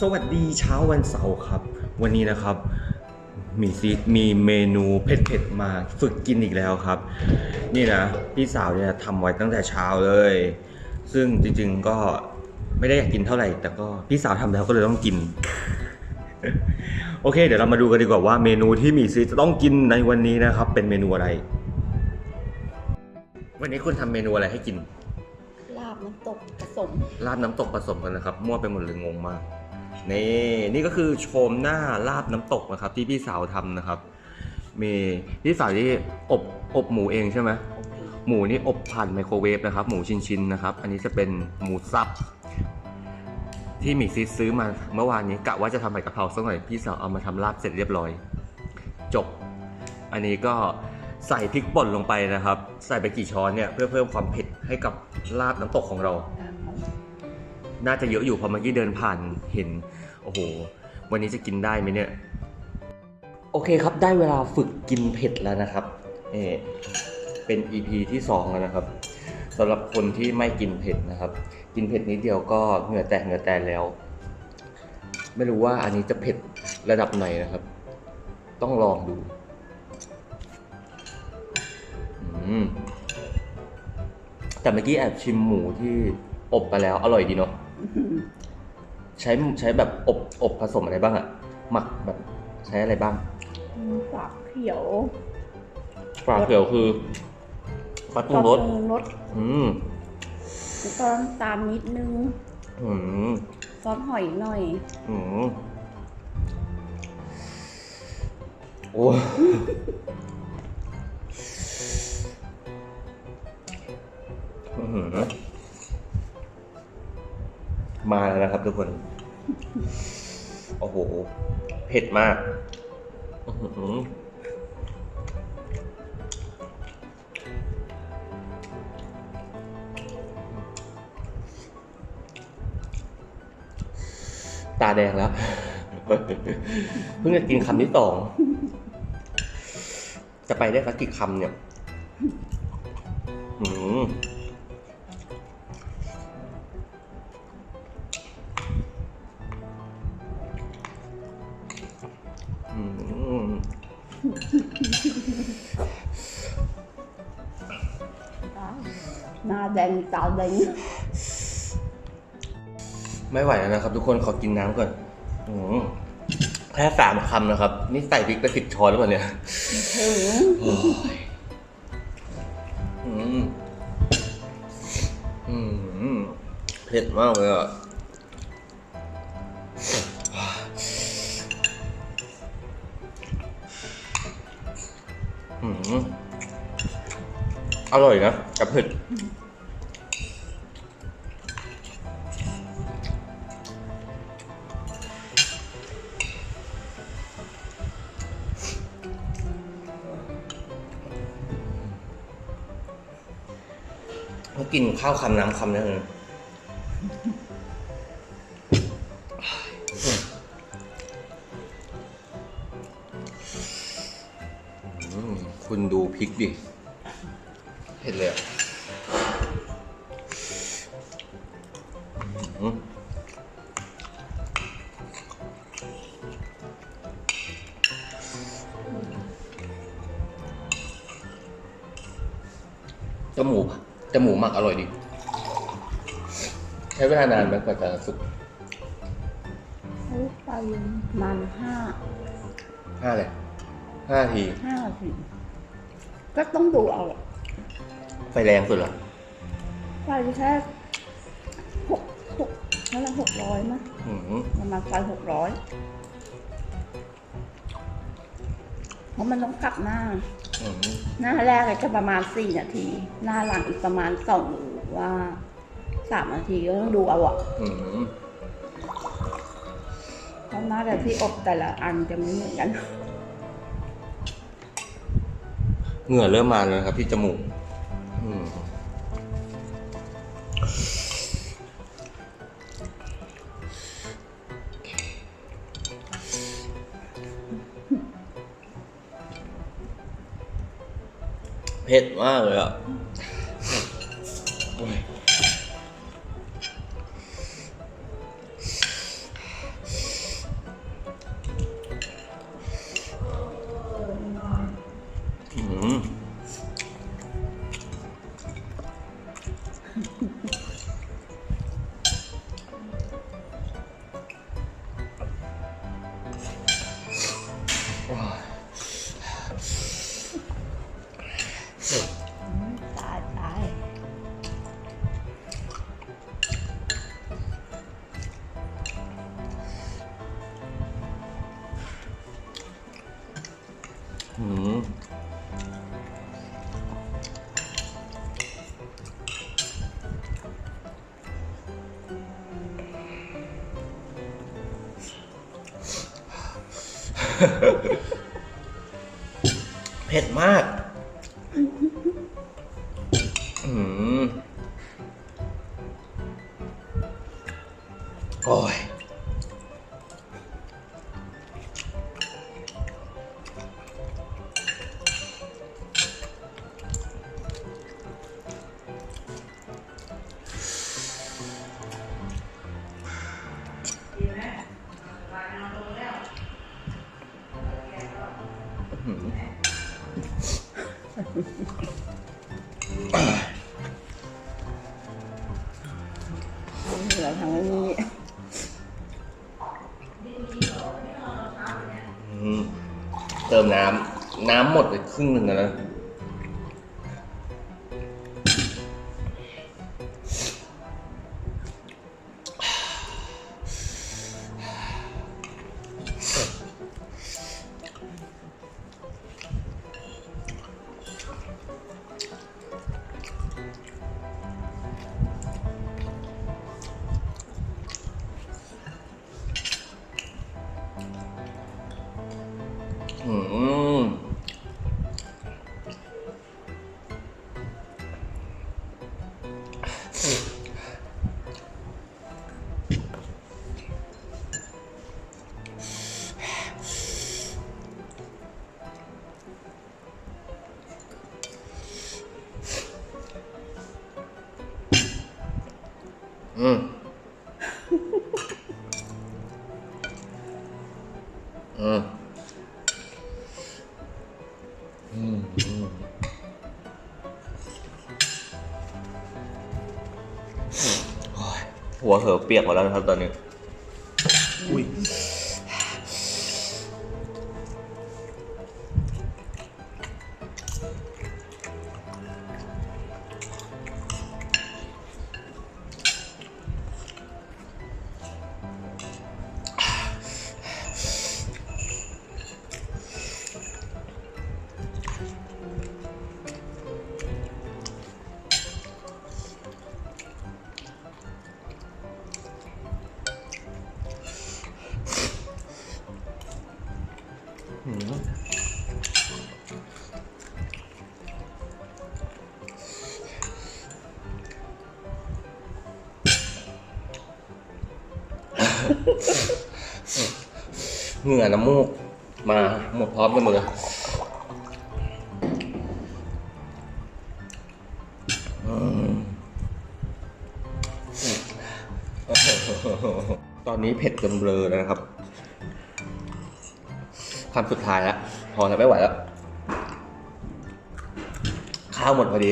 สวัสดีเช้าวันเสาร์ครับ วันนี้นะครับมีซีมีเมนูเผ็ดๆมาฝึกกินอีกแล้วครับ นี่นะพี่สาวเนี่ยทำไว้ตั้งแต่เช้าเลย ซึ่งจริงๆก็ไม่ได้อยากกินเท่าไหร่ แต่ก็พี่สาวทำแล้วก็เลยต้องกิน โอเค เดี๋ยวเรามาดูกันดีกว่าว่าเมนูที่มีซีจะต้องกินในวันนี้นะครับ เป็นเมนูอะไร วันนี้คุณทำเมนูอะไรให้กิน ลาบน้ำตกผสมลาบน้ำตกผสมกันนะครับ มั่วไปหมดเลยงงมาก นี่นี่ก็คือโฉมหน้าลาบน้ำตกนะครับ ที่พี่สาวทำนะครับ มีพี่สาวที่อบอบหมูเองใช่ไหมหมูนี่อบผ่านไมโครเวฟนะครับ หมูชิ้นๆนะครับ อันนี้จะเป็นหมูสับ ที่หมีซีซื้อมาเมื่อวานนี้กะว่าจะทำผัดกะเพราสักหน่อยพี่สาวเอามาทำลาบเสร็จเรียบร้อย จบ อันนี้ก็ใส่พริกป่นลงไปนะครับ ใส่ไปกี่ช้อนเนี่ยเพื่อเพิ่มความเผ็ดให้กับลาบน้ำตกของเรา น่าจะเยอะอยู่พอเมื่อกี้เดินผ่านเห็น โอ้โห วันนี้จะกินได้ไหมเนี่ย โอเคครับ ได้เวลาฝึกกินเผ็ดแล้วนะครับเอเป็น EP ที่ 2 แล้วนะครับสำหรับคนที่ไม่กินเผ็ดนะครับ กินเผ็ดนิดเดียวก็เหงื่อแตกเหงื่อแตนแล้ว ไม่รู้ว่าอันนี้จะเผ็ดระดับไหนนะครับ ต้องลองดูแต่เมื่อกี้แอบชิมหมูที่อบไปแล้วอร่อยดีเนาะ ใช้ใช้แบบอบอบผสมอะไรบ้างอะหมักแบบใช้อะไรบ้างฝากเขียวปลาเขียวคือปลาปรุงรสปรุงรสอืมแล้วก็น้ำตามนิดนึง อืมซอสหอยหน่อย อืมโอ้อื้อหือ มาแล้วนะครับทุกคน โอ้โห เผ็ดมาก ตาแดงแล้ว เพิ่งจะกินคำที่สอง จะไปได้สักกี่คำเนี่ย หน้าแดงตาแดงไม่ไหวแล้วนะครับ ทุกคนขอกินน้ำก่อนอืมแค่สามคำนะครับ นี่ใส่พริกไปสิบช้อนแล้วเปล่าเนี่ยถึงโอ้ยอืมอืมเผ็ดมากเลยอะ อร่อยนะกับเผ็ดกินข้าวคำน้ำคำนั่นเลย พริกดิเห็นเลยอะอืมจมูกจมูกหมักอร่อยดี ใช้เวลานานไหมกว่าจะสุกใช้ไฟมันห้าห้าเลยห้าทีห้าสิ ก็ต้องดูเอาอะไฟแรงสุดเหรอไฟแค่หกหกเท่าไหรหกร้อยมั้ยอืมประมาณไฟหกร้อยเพราะมันต้องกลับหน้า อืมหน้าแรกอะจะประมาณสี่นาที หน้าหลังอีกประมาณสองหรือว่าสามนาทีก็ต้องดูเอาอะอืมเพราะหน้าแต่ที่อบแต่ละอันจะไม่เหมือนกัน เหงื่อเริ่มมาแล้วครับที่จมูกเผ็ดมากเลยอะ ตายตา เผ็ดมากอืมโอ้ย เหลือทางนี้ เติมน้ำน้ำหมดไปครึ่งหนึ่งแล้วนะ เผลอเปียกหมดแล้วนะครับตอนนี้ เหงื่อน้ำมูกมาหมดพร้อมกันหมดเลยตอนนี้เผ็ดจนเบลอแล้วนะครับคำสุดท้ายแล้วพอแล้วไม่ไหวแล้ว ข้าวหมดพอดี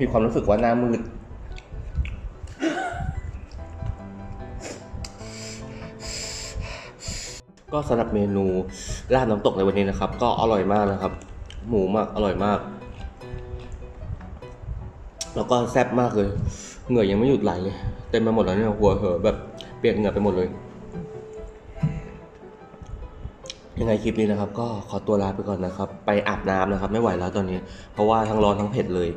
มีความรู้สึกว่าหน้ามืด ก็สำหรับเมนูราดน้ำตกในวันนี้นะครับ ก็อร่อยมากนะครับ หมูมากอร่อยมาก แล้วก็แซ่บมากเลยเหงื่อยังไม่หยุดไหลเลยเต็มไปหมดแล้วเนี่ยหัวเหอะแบบเปียกเหงื่อไปหมดเลยยังไงคลิปนี้นะครับ ก็ขอตัวลาไปก่อนนะครับ ไปอาบน้ำนะครับ ไม่ไหวแล้วตอนนี้ เพราะว่าทั้งร้อนทั้งเผ็ดเลย